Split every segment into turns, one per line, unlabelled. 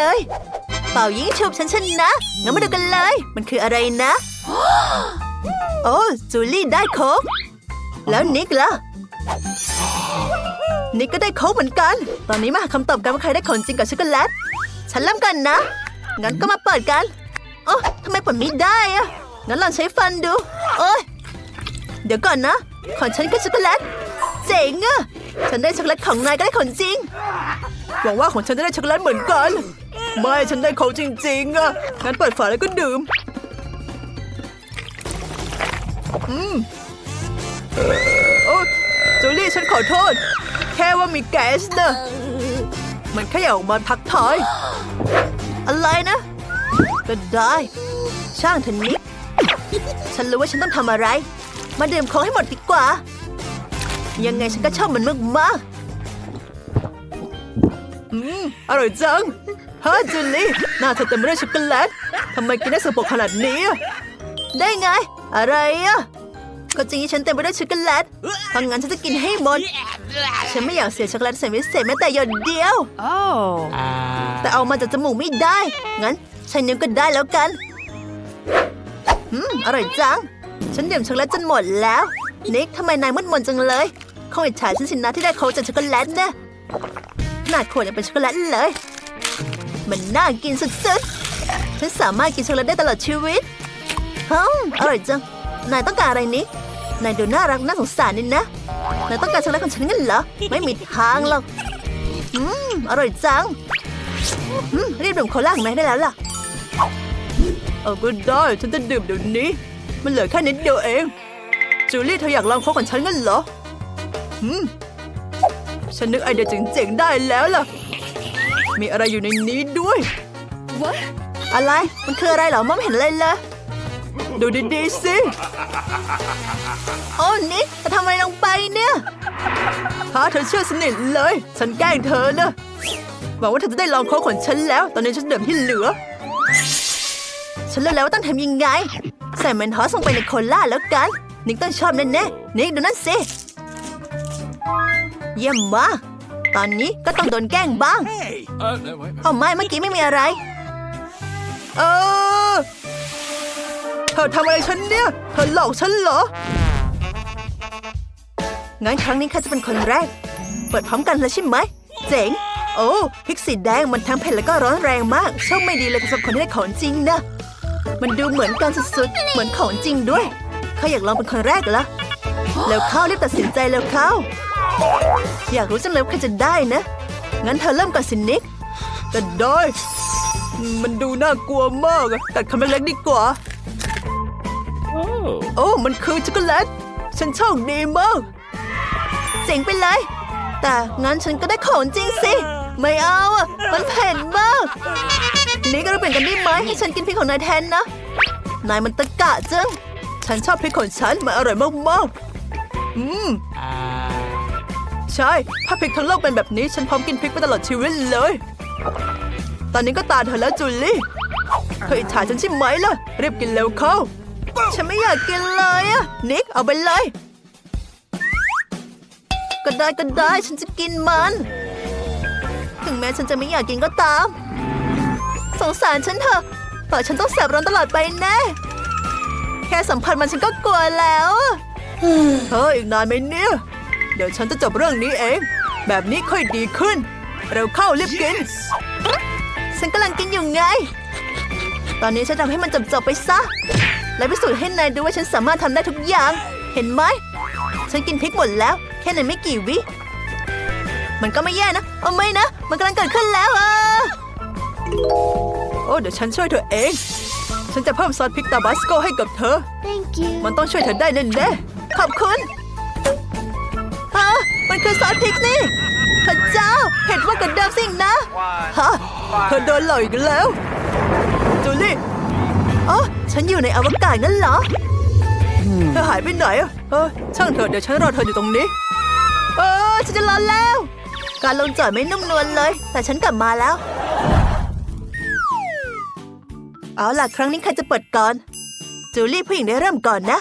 เลย เป่ายิงฉุบฉันชนะงั้นมาดูกันเลย มันคืออะไรนะ โอ้จูลี่ได้โค้กแล้วนิกล่ะนิกก็ได้โค้กเหมือนกัน ตอนนี้มาหาคำตอบกันว่าใครได้ของจริงกับช็อกโกแลต ฉันเริ่มกันนะ งั้นก็มาเปิดกัน โอ้ทำไมเปิดไม่ได้อะงั้นลองใช้ฟันดู โอ้ยเดี๋ยวก่อนนะ ของฉันก็ช็อกโกแลต เจ๋งอะฉันได้ช็อกโกแลตของนายก็ได้ของจริง หวังว่าของฉันจะได้ช็อกโกแลตเหมือนกัน ไม่ฉันได้ของจริงๆอะงั้นเปิดฝาแล้วก็ดื่ม อืมโอ้จูลี่ฉันขอโทษ แค่ว่ามีแก๊สนะมันแค่อยากออกมาทักทาย อะไรนะก็ได้ ช่างเถอะนิกฉันรู้ว่าฉันต้องทำอะไร มาดื่มของให้หมดดีกว่า ยังไงฉันก็ชอบมันมากๆอืม อร่อยจัง ฮะจูลี่หน้าเธอเต็มไปด้วยช็อกโกแลตทำไมกินได้สกปรกขนาดนี้อะได้ไง อะไรอะก็จริงที่ฉันเต็มไปด้วยช็อกโกแลตเพราะงั้นฉันจะกินให้หมด ฉันไม่อยากเสียช็อกโกแลตเศษพิเศษแม้แต่หยดเดียว
Oh.
แต่เอามาจากจมูกไม่ได้ งั้นใช้นิ้วก็ได้แล้วกันอืมอร่อยจัง ฉันดื่มช็อกโกแลตจนหมดแล้ว นิกทำไมนายมืดมนจังเลยคงอิจฉาฉันสินะที่ได้โค้กจากช็อกโกแลตนะขนาดขวดยังเป็นช็อกโกแลตเลย มันน่ากินสุดๆ ฉันสามารถกินช็อกโกแลตได้ตลอดชีวิตฮึมอร่อยจัง นายต้องการอะไรนิกนายดูน่ารักน่าสงสารนี่นะ นายต้องการช็อกโกแลตของฉันงั้นเหรอ ไม่มีทางหรอก อืม อร่อยจัง อืม รีบดื่มโคลาของนายได้แล้วล่ะ เอาก็ได้ ฉันจะดื่มเดี๋ยวนี้ มันเหลือแค่นิดเดียวเอง จูลี่เธออยากลองโค้กของฉันงั้นเหรอ อืม ฉันนึกไอเดียเจ๋งๆได้แล้วล่ะ มีอะไรอยู่ในนี้ด้วย
What?
อะไร มันคืออะไรเหรอมองไม่เห็นเลยเลยดูดีๆสิ โอ้นิกจะทำอะไรลงไปเนี่ยพาเธอเชื่อสนิทเลย ฉันแกล้งเธอนะหวังว่าเธอจะได้ลองโค้กของฉันแล้ว ตอนนี้ฉันเดิมที่เหลือ ฉันรู้แล้วว่าต้องทำยังไง ใส่เมนทอสลงไปในโคลาแล้วกัน นิกต้องชอบแน่ๆนิกดูนั่นสิ เยี่ยมมาก ตอนนี้ก็ต้องโดนแกล้งบ้าง
Uh, no, wait.
เอาไม่เมื่อกี้ไม่มีอะไร เออ เธอทำอะไรฉันเนี่ย เธอหลอกฉันเหรอ งั้นครั้งนี้ใครจะเป็นคนแรก เปิดพร้อมกันเลยใช่ไหม เจ๋ง โอ้พริกสีแดงมันทั้งเผ็ดแล้วก็ร้อนแรงมากโชคไม่ดีเลยสำหรับคนที่ได้ของจริงนะ มันดูเหมือนกันสุดๆ เหมือนของจริงด้วยเขาอยากลองเป็นคนแรกเหรอแล้วเข้ารีบตัดสินใจแล้วเข้า อยากรู้จังเลยว่าใครจะได้นะ งั้นเธอเริ่มก่อนสินิกก็ได้ มันดูน่ากลัวมากอะตัดคำเล็กๆดีกว่า
Oh.
โอ้มันคือช็อกโกแลต ฉันโชคดีมากเจ๋งไปเลย แต่งั้นฉันก็ได้ของจริงสิ ไม่เอาอะมันเผ็ดมาก นี่ก็เราเปลี่ยนกันได้ไหมให้ฉันกินพริกของนายแทนนะ นายมันตะกะจัง ฉันชอบพริกของฉัน มันอร่อยมากๆ อืม ใช่ ถ้าพริกทั้งโลกเป็นแบบนี้ ฉันพร้อมกินพริกไปตลอดชีวิตเลย ตอนนี้ก็ตาเธอแล้วจูลี่ เธออิจฉาฉันใช่ไหมล่ะ รีบกินเร็วเข้า ฉันไม่อยากกินเลยอะนิกเอาไปเลย ก็ได้ก็ได้ฉันจะกินมัน ถึงแม้ฉันจะไม่อยากกินก็ตาม สงสารฉันเถอะต่อฉันต้องแสบร้อนตลอดไปแน่ แค่สัมผัสมันฉันก็กลัวแล้วเฮ้ยอีกนานไหมเนี่ย เดี๋ยวฉันจะจบเรื่องนี้เอง แบบนี้ค่อยดีขึ้น เร็วเข้ารีบกิน ฉันกำลังกินอยู่ไง ตอนนี้ฉันทำให้มันจบจบๆไปซะ และพิสูจน์ให้นายดูว่าฉันสามารถทำได้ทุกอย่าง เห็นไหม ฉันกินพริกหมดแล้ว แค่ในไม่กี่วิ มันก็ไม่แย่นะเอาไม่นะ มันกำลังเกิดขึ้นแล้วอะโอ้เดี๋ยวฉันช่วยเธอเอง ฉันจะเพิ่มซอสพริกตาบาสโกให้กับเธอ
Thank you.
มันต้องช่วยเธอได้แน่ๆขอบคุณฮะ มันคือซอสพริกนี่พระเจ้าเผ็ดมากกว่าเดิมสิ่งนะฮะเธอโดนหลอกอีกแล้ว จูลี่อ๋อฉันอยู่ในอวกาศงั้นเหรอเธอหายไปไหนอะเออช่างเถอะเดี๋ยวฉันรอเธออยู่ตรงนี้เออฉันจะรอแล้ว การลงจอดไม่นุ่มนวลเลย แต่ฉันกลับมาแล้ว เอาล่ะครั้งนี้ใครจะเปิดก่อน จูลี่ผู้หญิงได้เริ่มก่อนนะ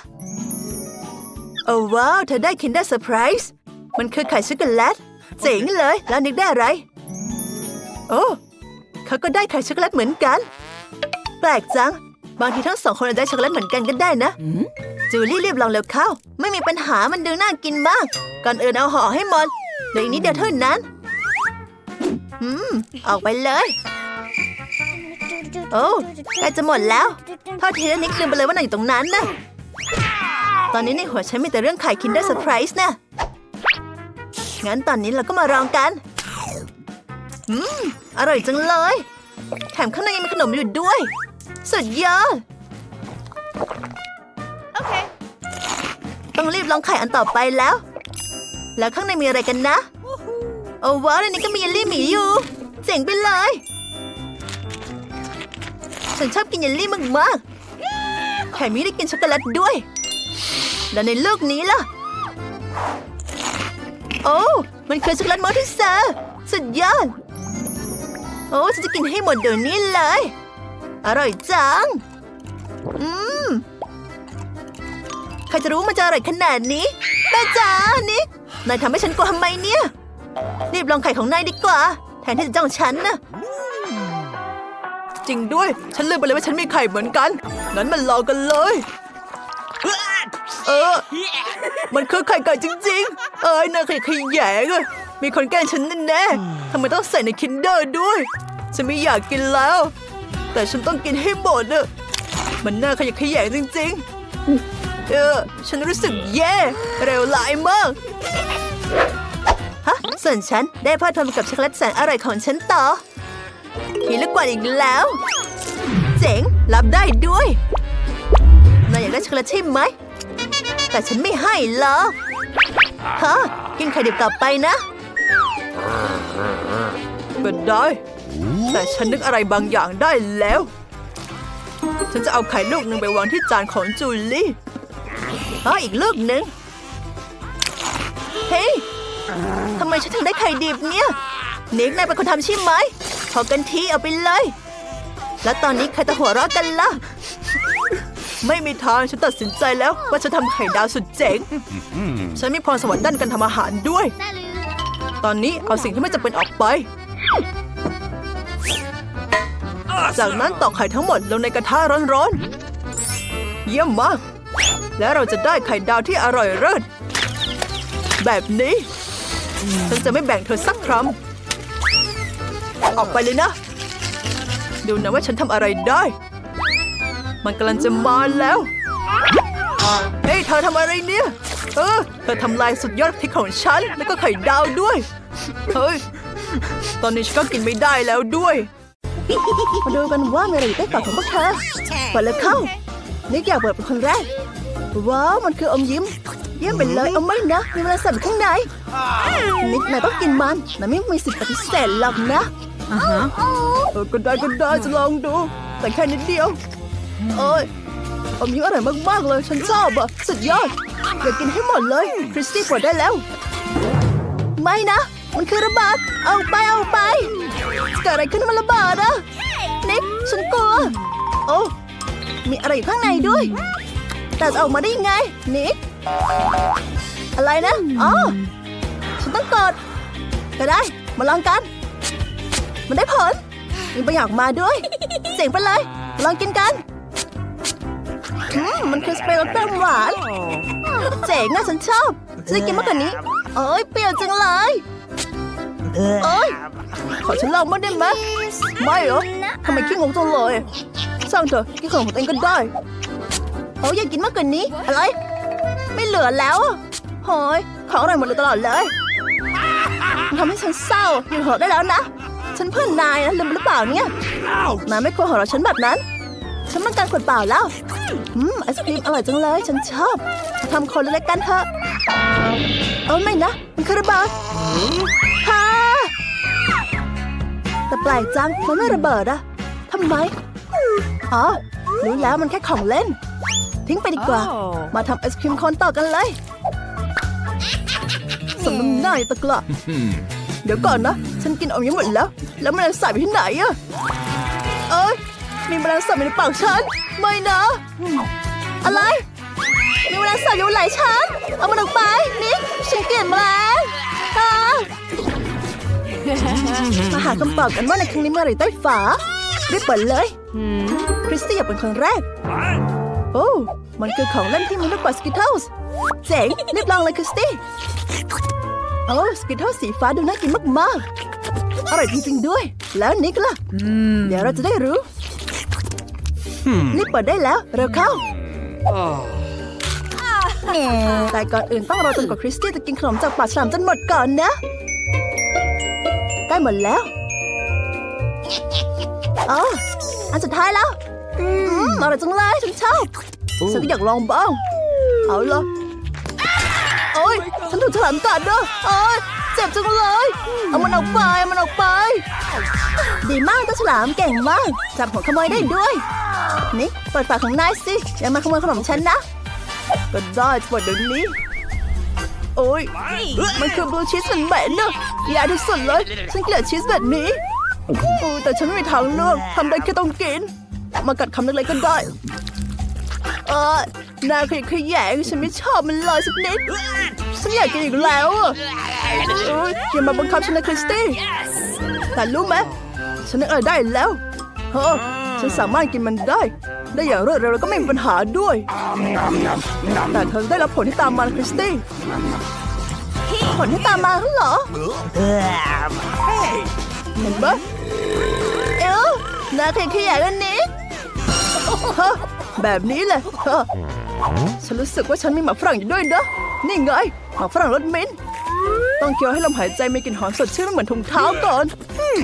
โอ้ว้าว เธอได้คินเดอร์เซอร์ไพรส์ มันคือไข่ช็อกโกแลตเจ๋งเลย แล้วนิกได้อะไร โอ้เขาก็ได้ไข่ช็อกโกแลตเหมือนกัน แปลกจัง บางทีทั้งสองคนจะได้ช็อกโกแลตเหมือนกันก็ได้นะ จูลี่รีบลองเร็วเข้า ไม่มีปัญหามันดูน่ากินมาก ก่อนอื่นเอาห่อให้หมดเหลืออีกนิดเดี๋ยวเท่านั้น อืม ออกไปเลย โอ้ใกล้จะหมดแล้วโทอดทีละนิดลืมไปเลยว่านายอยู่ตรงนั้นนะ ตอนนี้ในหัวฉันมีแต่เรื่องไข่คินเดอร์เซอร์ไพรส์นะ งั้นตอนนี้เราก็มาลองกัน อืม อร่อยจังเลย แถมข้างในยังมีขนมอยู่ด้วย สุดยอดต้องรีบลองไข่อันต่อไปแล้ว แล้วข้างในมีอะไรกันนะ โอ้ว้าวในนี้ก็มีเยลลี่หมีอยู่ เจ๋งไปเลย ฉันชอบกินเยลลี่มากๆแถมมีได้กินช็อกโกแลตด้วย แล้วในลูกนี้ล่ะ โอ้ มันคือช็อกโกแลตมอทิเซอร์สุดยอด โอ้ฉันจะกินให้หมดเดี๋ยวนี้เลย อร่อยจัง อืม ใครจะรู้มันจะอร่อยขนาดนี้แม่จ๋านิกนายทำให้ฉันกลัวทำไมเนี่ย รีบลองไข่ของนายดีกว่า แทนที่จะจ้องฉันนะจริงด้วย ฉันลืมไปเลยว่าฉันมีไข่เหมือนกัน งั้นมันลอกันเลย เออ มันคือไข่ไก่จริง ๆ เอ้ยน่าขยะแขยงอะมีคนแกล้งฉันแน่ๆทำไมต้องใส่ในคินเดอร์ด้วย ฉันไม่อยากกินแล้ว แต่ฉันต้องกินให้หมดอะมันน่าขยะแขยงจริง ๆ เออ ฉันรู้สึกแย่เร็วหลายมากฮะส่วนฉันได้พาทำกับช็อกโกแลตแสนอร่อยของฉันต่อมีลูกกวาดอีกแล้ว เจ๋ง รับได้ด้วยนายอยากได้ช็อกโกแลตใช่ไหม แต่ฉันไม่ให้หรอกฮะกินไข่ดิบต่อไปนะก็นได้ แต่ฉันนึกอะไรบางอย่างได้แล้ว ฉันจะเอาไข่ลูกหนึ่งไปวางที่จานของจูลี่อ๋ออีกลูกหนึ่งเฮ้ยทำไมฉันถึงได้ไข่ดิบเนี่ยนิกนายเป็นคนทำใช่ไหมพอกันทีเอาไปเลย แล้วตอนนี้ใครจะหัวเราะกันล่ะ ไม่มีทางฉันตัดสินใจแล้วว่าจะทำไข่ดาวสุดเจ๋ง ฉันมีพรสวรรค์ด้านการทำอาหารด้วย ตอนนี้เอาสิ่งที่ไม่จำเป็นออกไป จากนั้นตอกไข่ทั้งหมดลงในกระทะร้อนๆ เยี่ยมมาก และเราจะได้ไข่ดาวที่อร่อยเลิศแบบนี้ ฉันจะไม่แบ่งเธอสักคำออกไปเลยนะ ดูนะว่าฉันทำอะไรได้ มันกำลังจะมาแล้วเฮ้ยเธอทำอะไรเนี่ย เออ เธอทำลายสุดยอดพริกของฉัน แล้วก็ไข่ดาวด้วย เฮ้ย ตอนนี้ฉันก็กินไม่ได้แล้วด้วย มาดูกันว่ามีอะไรอยู่ใต้ปากของพวกเธอเปิดเลยเข้านิกอยากเปิดเป็นคนแรก ว้าว มันคืออมยิ้ม เยี่ยมไปเลยเอาไม่นะ มีเวลาสั่ข้างใน นิกนายต้องกินมันนายไม่มีสิทธิ์ปฏิเสธหรอกนะเออก็ได้ก็ได้จะลองดู แต่แค่นิดเดียว เอ้ยอมยิ้มอร่อยมากๆเลย ฉันชอบอะ สุดยอด อยากกินให้หมดเลย คริสตี้ปวดได้แล้ว ไม่นะ มันคือระบิดเอาไปเอาไป เกิดอะไรขึ้นมันระบิดอะนิกฉันกลัว โอ้มีอะไรอยู่ข้างในด้วย แต่จะออกมาได้ยังไง นิก อะไรนะ อ๋อ ฉันต้องกดก็ได้ มาลองกัน มันได้ผลมีบางอย่างมาด้วยเจ๋งไปเลย ลองกินกัน อืมมันคือสเปรย์รสเปรี้ยวหวาน เจ๋งอะฉันชอบฉันจะกินมากกว่านี้โอ้ยเปรี้ยวจังเลยโอ้ยขอฉันลองบ้างได้ไหมไม่เหรอทำไมขี้งงจังเลยสร้างเถอะกินขนมของตัวเองก็ได้โอ้ยอยากกินมากกว่านี้ อะไร ไม่เหลือแล้วอะโอ้ยของอร่อยหมดเลยตลอดเลยมันทำให้ฉันเศร้าหยุดหัวเราะได้แล้วนะ ฉันเพื่อนนายนะลืมไปหรือเปล่าเนี่ยนายไม่ควรหัวเราะฉันแบบนั้น ฉันต้องการขวดเปล่าแล้วอืมไอศครีมอร่อยจังเลย ฉันชอบมาทำคนเล็กๆกันเถอะเออไม่นะ มันคือระเบิดฮ่าแต่แปลกจังมันไม่ระเบิดอะทำไมอ๋อรู้แล้วมันแค่ของเล่น ทิ้งไปดีกว่า มาทำไอศครีมโคนต่อกันเลยสมน้ำหน้าไอ้ตะกละเดี๋ยวก่อนนะ ฉันกินอมยิ้มหมดแล้ว แล้วมันใส่ไปที่ไหนอะเอ้ย มีแมลงสาบอยู่ในปากฉัน ไม่นะ อะไร มีแมลงสาบอยู่ไหล่ฉัน เอามันออกไป นิกฉันเกลียดแมลงอ่ามาหาคำตอบกันว่าในครั้งนี้เมื่อไหรใต้ฝารีบเปิดเลยคริสตี้อยากเป็นคนแรก โอ้ มันคือของเล่นที่มีลูกบอลสกิทเทิลส์เจ๋งรีบลองเลยคริสตี้ โอ้สกิทเทิลสีฟ้าดูน่ากินมากๆ อร่อยจริงๆด้วย แล้วนิกล่ะ เดี๋ยวเราจะได้รู้ รีบเปิดได้แล้ว เร็วเข้าแต่ก่อนอื่นต้องรอจนกว่าคริสตี้จะกินขนมจากปากฉลามจนหมดก่อนนะ ใกล้หมดแล้วอ๋ออันสุดท้ายแล้ว อืมอร่อยจังเลยฉันชอบฉันก็อยากลองบ้าง เอาเลยโอ้ยฉันถูกฉลามกัดเนอะโอ้ยเจ็บจังเลย เอามันออกไปเอามันออกไป ดีมากเจ้าฉลามเก่งมาก จับหัวขโมยได้ด้วย นี่เปิดฝากของนายสิอย่ามาขโมยขนมฉันนะ ก็ได้เปิดเดี๋ยวนี้ โอ้ยมันคือบลูชีสเหม็นๆเนอะแย่ที่สุดเลย ฉันเกลียดชีสแบบนี้โอ้แต่ฉันไม่มีทางเลือกทำได้แค่ต้องกิน มากัดคำเล็กๆก็ได้ เออนายขยะแขยงฉันไม่ชอบมันเลยสักนิด ฉันอยากกินอีกแล้วอะอยอย่ามาบังคับฉันนะคริสตี้แต่รู้ไหมฉันนึกอะไรได้แล้วเฮ้อฉันสามารถกินมันได้ ได้อย่างรวดเร็วแล้วก็ไม่มีปัญหาด้วย แต่เธอได้รับผลที่ตามมานะคริสตี้ผลที่ตามมาเหรอเห็นปะเอวนาขยขยายกันนี้ฮะแบบนี้เลยฮะฉันรู้สึกว่าฉันมีหมาฝรั่งอยู่ด้วยนะนี่ไงหมาฝรั่งรสมิ้นท์ต้องเคี้ยวให้ลมหายใจมีกลิ่นหอมสดชื่นเหมือนถุงเท้าก่อนอืม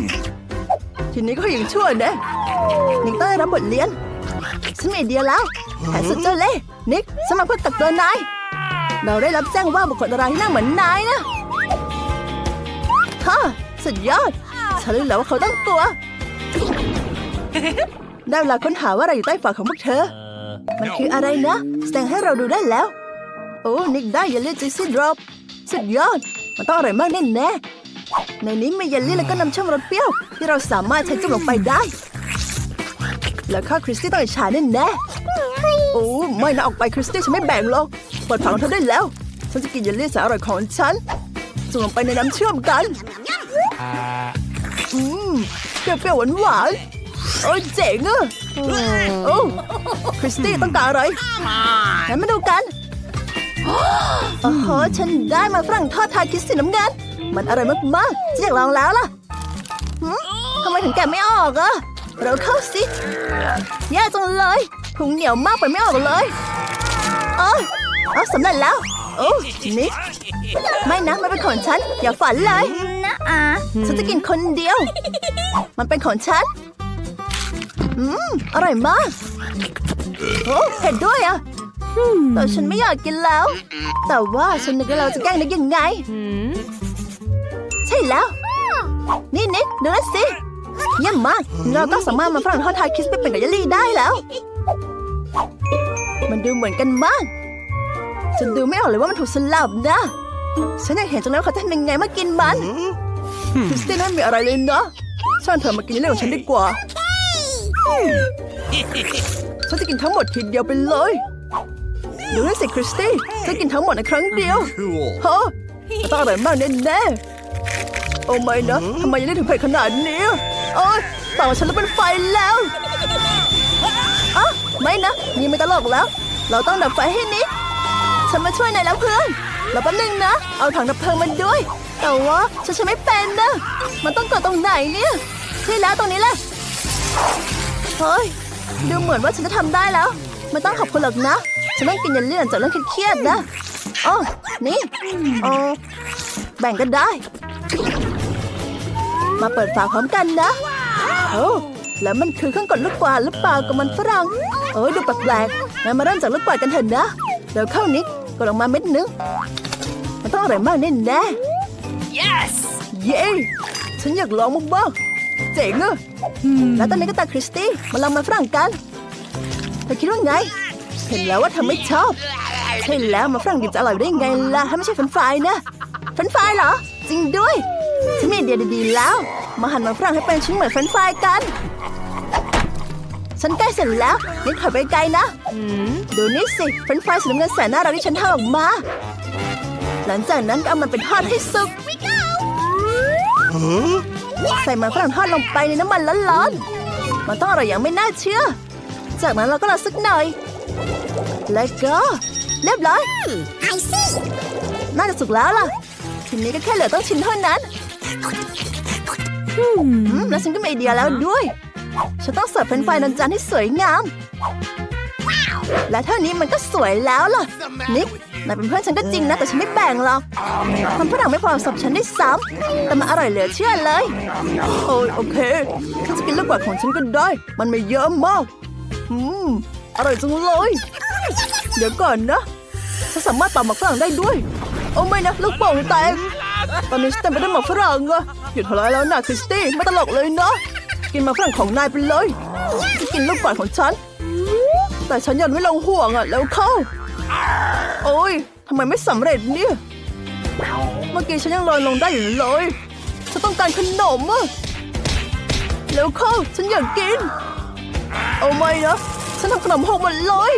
ทีนี้ก็ยังชั่วนะนิกต้องได้รับบทเรียน ฉันมีไอเดียแล้วแผนสุดเจ้าเล่ห์นิกฉันมาเพื่อตักตัวนาย เราได้รับแจ้งว่าบุคคลอะไรที่หน้าเหมือนนายนะฮะสุดยอด ฉันรู้แล้วว่าเขาต้องตัว ได้เวลาค้นหาว่าอะไรอยู่ใต้ฝาของพวกเธอ มันคืออะไรนะ แสดงให้เราดูได้แล้ว โอ้ นิกได้เยลลี่จีซี่ดรอปสุดยอด มันต้องอร่อยมากแน่แน่ๆในนี้มีเยลลี่แล้วก็น้ำช่อมรสเปรี้ยว ที่เราสามารถใช้จุ่มลงไปได้ แล้วข้าคริสตี้ต้องอิจฉาแน่แน่ๆโอ้ไม่นะออกไปคริสตี้ฉันไม่แบ่งหรอกเปิดฝาของเธอได้แล้ว ฉันจะกินเยลลี่แสนอร่อยของฉันจุ่มลงไปในน้ำเชื่อมกันอืมเปรี้ยวๆหวานๆโอ้ยเจ๋งอะโอ้คริสตี้ต้องการอะไรงั้นมาดูกันโอ้โหฉันได้มาฝรั่งทอดทาคิสสีน้ำเงินมันอร่อยมากๆฉันอยากลองแล้วล่ะหืมทำไมถึงแกะไม่ออกอะ เราเข้าสิแย่จังเลยถุงเหนียวมากไปไม่ออกเลยเอ้ยเอาสำเร็จแล้ว โอ้นิกไม่นะมันเป็นของฉัน อย่าฝันเลย
นะอะ
ฉันจะกินคนเดียว มันเป็นของฉัน อืม อร่อยมาก โอ้เผ็ดด้วยอะแต่ฉันไม่อยากกินแล้ว แต่ว่าฉันนึกว่าเราจะแกล้งนิกยังไง ใช่แล้ว นี่นิกดูนั่นสิ เยี่ยมมาก เราก็สามารถมาฝรั่งทอดทาคิสไปเป็นกับยลลี่ได้แล้ว มันดูเหมือนกันมาก ฉันดูไม่ออกเลยว่ามันถูกสลับนะ ฉันอยากเห็นจังเลยว่าเขาจะทำยังไงเมื่อกินมันคริสตี้ไม่มีอะไรเลยนะช่างเธอมากินเรื่องของฉันดีกว่า ฉันจะกินทั้งหมดทีเดียวไปเลยดูนั่นสิคริสตี้ฉันกินทั้งหมดในครั้งเดียวฮะต้องอร่อยมากแน่ๆโอ้ไม่นะทำไมยังได้ถึงเผ็ดขนาดนี้ โอ้ยต่อฉันแล้วเป็นไฟแล้วอะไม่นะ นี่ไม่ตลกแล้ว เราต้องดับไฟให้นิดฉันมาช่วยนายแล้วเพื่อนรอแป๊บนึงนะ เอาถังดับเพลิงมันด้วย แต่ว่าฉันใช้ไม่เป็นนะ มันต้องกดตรงไหนเนี่ยใช่แล้วตรงนี้แหละ เฮ้ย ดูเหมือนว่าฉันจะทำได้แล้ว ไม่ต้องขอบคุณหรอกนะ ฉันต้องกินเยลลี่หลังจากเรื่องเครียดๆนะอ๋อนี่อ๋อแบ่งกันได้ มาเปิดฝาพร้อมกันนะโอ้แล้วมันคือเครื่องกดลูกกวาดหรือเปล่ากับมันฝรั่งเอ้ยดูแปลกๆงั้นมาเริ่มจากลูกกวาดกันเถอะนะเดี๋ยวเข้านิดกดออกมาเม็ดนึงมันต้องอร่อยมากแน่แน่
yes
ๆเย้ฉันอยากลองบ้างๆเจ๋งอะแล้วตอนนี้ก็ตาคริสตี้มาลองมาฝรั่งกันเธอคิดว่าไง เห็นแล้วว่าเธอไม่ชอบใช่แล้วมาฝรั่งดิบจะอร่อยได้ไงล่ะถ้าไม่ใช่เฟรนช์ฟรายนะเฟรนช์ฟรายเหรอ จริงด้วย ฉันมีไอเดียดีๆแล้ว มาหั่นมาฝรั่งให้เป็นชิ้นเหมือนเฟรนช์ฟรายกัน ฉันใกล้เสร็จแล้วนี่ถอยไปไกลนะดูนี่สิเฟรนช์ฟรายสีน้ำเงินแสนน่ารักที่ฉันทำออกมา หลังจากนั้นก็เอามันไปทอดให้สุกใส่มันฝรั่งทอดลงไปในน้ำมันร้อนๆมันต้องอร่อยอย่างไม่น่าเชื่อ จากนั้นเราก็รอสักหน่อย แล้วก็เรียบร้อย
I see.
น่าจะสุกแล้วล่ะทีนี้ก็แค่เหลือต้องชิ้นเท่านั้นอืม แล้วฉันก็มีไอเดียแล้วด้วย ฉันต้องเสิร์ฟเป็นไฟรายนจานที่สวยงาม และเท่านี้มันก็สวยแล้วล่ะ นิกนายเป็นเพื่อนฉันก็จริงนะ แต่ฉันไม่แบ่งหรอกมันฝรั่งไม่พอสำหรับฉันได้ซ้ำแต่มันอร่อยเหลือเชื่อเลย โอ้ยโอเคฉันจะกินลูกกวาดของฉันก็ได้ มันไม่เยอะมาก อืม อร่อยจังเลย เดี๋ยวก่อนนะฉันสามารถเป่าหมากฝรั่งได้ด้วย โอ้ไม่นะลูกโป่งแตก ตอนนี้ฉันเต็มไปด้วยหมากฝรั่งอะหยุดทะเลาะแล้วนะคริสตี้ไม่ตลกเลยนะกินหมากฝรั่งของนายไปเลยจะกินลูกกวาดของฉัน แต่ฉันยังไม่ลงห่วงอะแล้วเข้า โอ้ยทำไมไม่สำเร็จเนี่ย เมื่อกี้ฉันยังลอยลงได้อยู่เลยฉันต้องการขนมอะแล้วเข้าฉันอยากกิน เอาไม่นะฉันทำขนมหกหมดเลย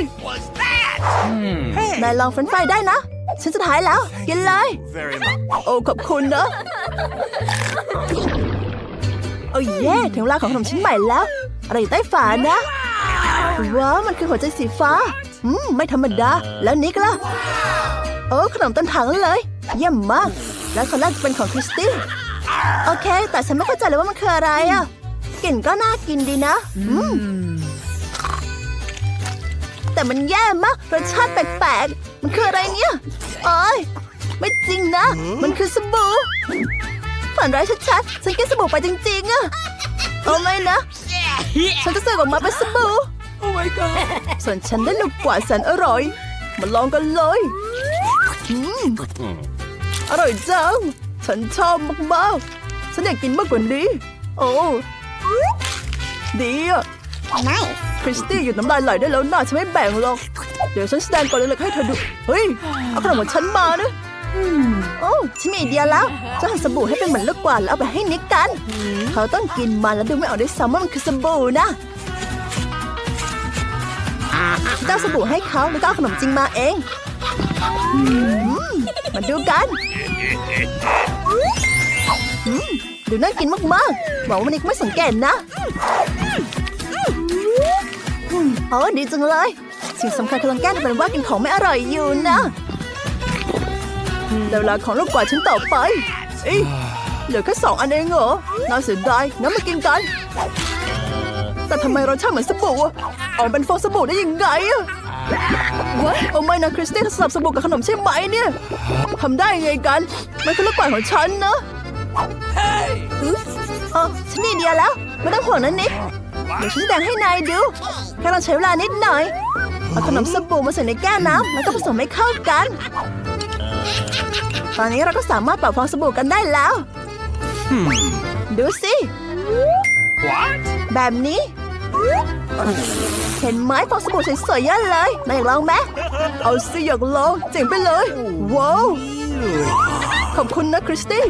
นายลองเฟรนช์ฟรายได้นะ ฉันจะท้ายแล้ว กินเลย
Very much.
โอ้ขอบคุณนะ โอ้เย่ถึงเวลาของขนมชิ้นใหม่แล้ว อะไรอยู่ใต้ฝานะ ว้าว มันคือหัวใจสีฟ้า อืม ไม่ธรรมดา แล้วนิกล่ะ โอ้ขนมต้นถังเลย เยี่ยมมาก แล้วคนแรกจะเป็นของคริสตี้โอเค แต่ฉันไม่เข้าใจเลยว่ามันคืออะไรอะกลิ่นก็น่ากินดีนะ อืม แต่มันแย่มากรสชาติแปลกๆ มันคืออะไรเนี่ย โอ้ย ไม่จริงนะ มันคือสบู่ฝันร้ายชัดๆ ฉันกินสบู่ไปจริงๆอะเอาไม่นะ ฉันจะสึกออกมาเป็นสบู่
Oh my god.
ส่วนฉันได้ลูกกวาดแสนอร่อย มาลองกันเลยอืมอร่อยจัง ฉันชอบมากๆ ฉันอยากกินมากกว่านี้ โอ้ ดีอะ
Nice.
คริสตี้หยุดน้ำลายไหลได้แล้วนะฉันไม่แบ่งหรอก เดี๋ยวฉันแสดงก่อนเลยให้เธอดู เฮ้ย เอาขนมของฉันมานะ โอ้ฉันมีไอเดียแล้วจะหั่นสบู่ให้เป็นเหมือนลูกกวาดแล้วเอาไปให้นิกกัน เขาต้องกินมันแล้วดูไม่ออกด้วยซ้ำว่ามันคือสบู่นะฉันจะเอาสบู่ให้เขาแล้วก็เอาขนมจริงมาเองมาดูกันดูน่ากินมากๆหวังว่ามันนิกไม่สังเกตนะโอ้ดีจังเลย สิ่งสำคัญคือลองแก้ทำเป็นว่ากินของไม่อร่อยอยู่นะ เดี๋ยวเวลาของลูกกวาดฉันต่อไปเอ้ยเหลือแค่สองอันเองเหรอน่าเสียดายงั้นมากินกัน แต่ทำไมรสชาติเหมือนสบู่อะออกเป็นฟองสบู่ได้ยังไงอะวะโอ้ไม่นะคริสตี้สลับสบู่กับขนมใช่ไหมเนี่ยทำได้ยังไงกัน มันคือลูกกวาดของฉันนะเออฉันมีไอเดียแล้ว ไม่ต้องห่วงนะนิกเดี๋ยวฉันแสดงให้นายดู แค่เราใช้เวลานิดหน่อย เอาขนมสบู่มาใส่ในแก้วน้ำแล้วก็ผสมให้เข้ากัน ตอนนี้เราก็สามารถเป่าฟองสบู่กันได้แล้ว ดูสิ
What?
แบบนี้ เห็นไหมฟองสบู่สวยๆเยอะเลยนายอยากลองไหมเอาสิอยากลองเจ๋งไปเลย ว้าว ขอบคุณนะคริสตี้